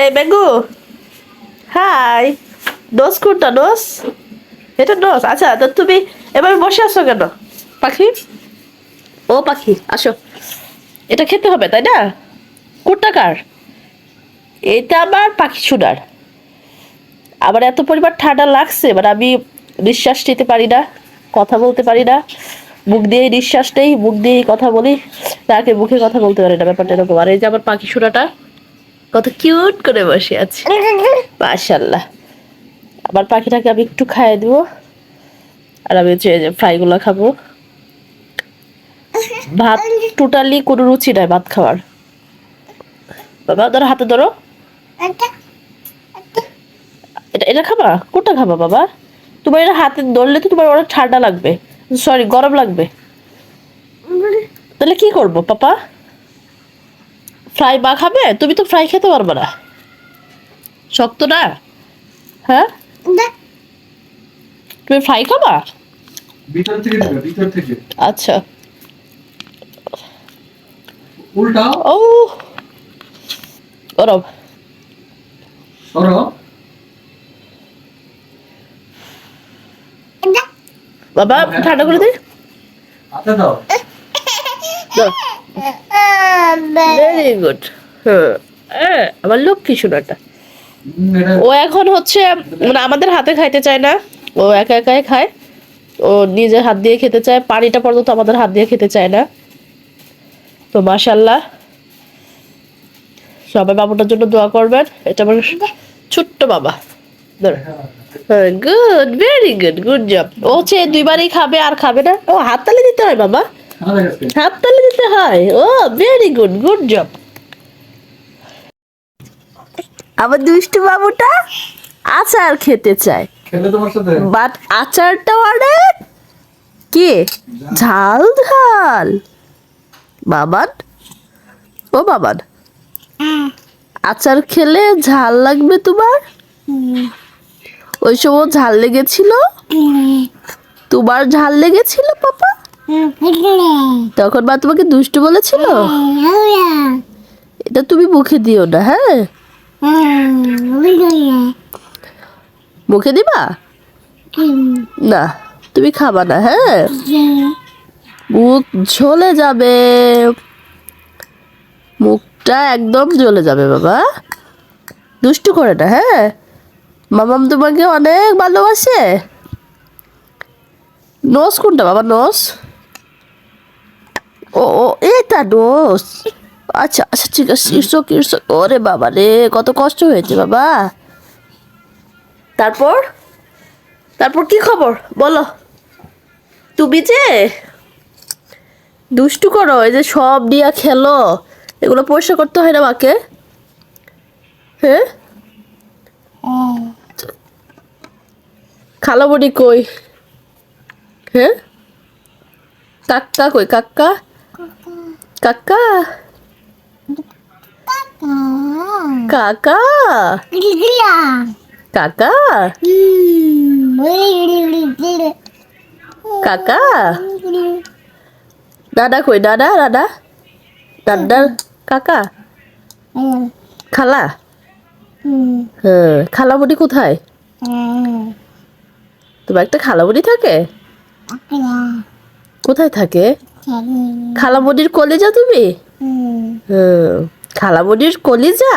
এই, বেগু। High. Dose কোনটা ডোস এটা ডোস আচ্ছা তো তুমি এবার বসে আসো কেন? পাখি? ও পাখি, আসো। এটা খেতে হবে, তাই না? কোনটা কার? এটা আমার পাখি ছুডার আমার এত পরিমাণ ঠান্ডা লাগছে এবার আমি নিঃশ্বাস নিতে পারি না, কথা বলতে পারি না। মুখ দিয়েই নিঃশ্বাস নেই, মুখ দিয়েই কথা বলি, তাকে মুখে কথা বলতে পারি না, ব্যাপারটা এরকম। আর এই যে আমার পাখি সুরাটা কত কিউট করে বসে আছে। মাশাল্লাহ আবার পাখিটাকে আমি একটু খাইয়ে দিব আর আমি হচ্ছে যে ফ্রাইগুলো খাব। ভাত টোটালি কোনো রুচি নাই ভাত খাওয়ার। বাবা ধরো হাতে ধরো। এটা এটা খাবা? কোনটা খাবা বাবা? তোমার এটা হাতে ধরলে তো তোমার অনেক ঠান্ডা লাগবে। সরি গরম লাগবে। তাহলে কি করব পাপা? ফ্রাই বা খাবে? তুমি তো ফ্রাই খেতে পারবে না। শক্ত না? হ্যাঁ? তুমি ফ্রাই খাবা? ভিতর থেকে দিবে ভিতর থেকে। আচ্ছা। উল্টাও ও। সরো বাবা ঠান্ডা করে দিই। হাতে দাও। ভেরি গুড হ্যাঁ আমার লক্ষ্মী হুম, ও এখন হচ্ছে মানে আমাদের হাতে খাইতে চায় না। ও একা একাই খায়। ও নিজে হাত দিয়ে খেতে চায়। পানিটা পর্যন্ত আমাদের হাত দিয়ে খেতে চায় না। তো মাশাল্লাহ সবাই বাবুটার জন্য দোয়া করবেন। এটা আমার ছোট্ট বাবা। Good very good good job ও হচ্ছে দুইবারই খাবে আর খাবে না। ও হাততালি দিতে হয় বাবা। হাততালি দিতে হয়। ও ভেরি গুড গুড জব আমার দুষ্টু বাবুটা আচার খেতে চায়। খেলে তোমার সাথে? বাট আচারটা অনেক কি? ঝাল ঝাল। বাবান? ও বাবান। আচার খেলে ঝাল লাগবে তোমার? ওই সময় ঝাল লেগেছিল? তোমার ঝাল লেগেছিল পাপা? তখন মা তোমাকে দুষ্টু বলেছিল? এটা তুমি মুখে দিও না হ্যাঁ? মুখে দিবা? না তুমি খাবা না হ্যাঁ? মুখ ঝলে যাবে। মুখটা একদম জ্বলে যাবে বাবা। দুষ্টু করে না হ্যাঁ? মামাম তোমাকে অনেক ভালোবাসে। নোস কোনটা বাবা নোস ও ও এটা নোস আচ্ছা আচ্ছা ঠিক আছে, ইরসক ইরসক। ওরে বাবা রে, কত কষ্ট হয়েছে বাবা। তারপর? তারপর কি খবর? বলো। তুমি যে দুষ্টু করো, এই যে সব দিয়া খেলো, এগুলো পরিষ্কার করতে হয় না মাকে? হ্যাঁ খালাবড়ি কই? হ্যাঁ কাক্কা কই? কাক্কা? কাক্কা কাকা কাকা কাকা দাদা কই দাদা দাদা দাদা কাকা খালা হ্যাঁ খালামুড়ি কোথায় তোমার একটা খালামুড়ি থাকে কোথায় থাকে খালামুড়ির কলেজা তুমি? খালামুদির কলেজা কলিজা?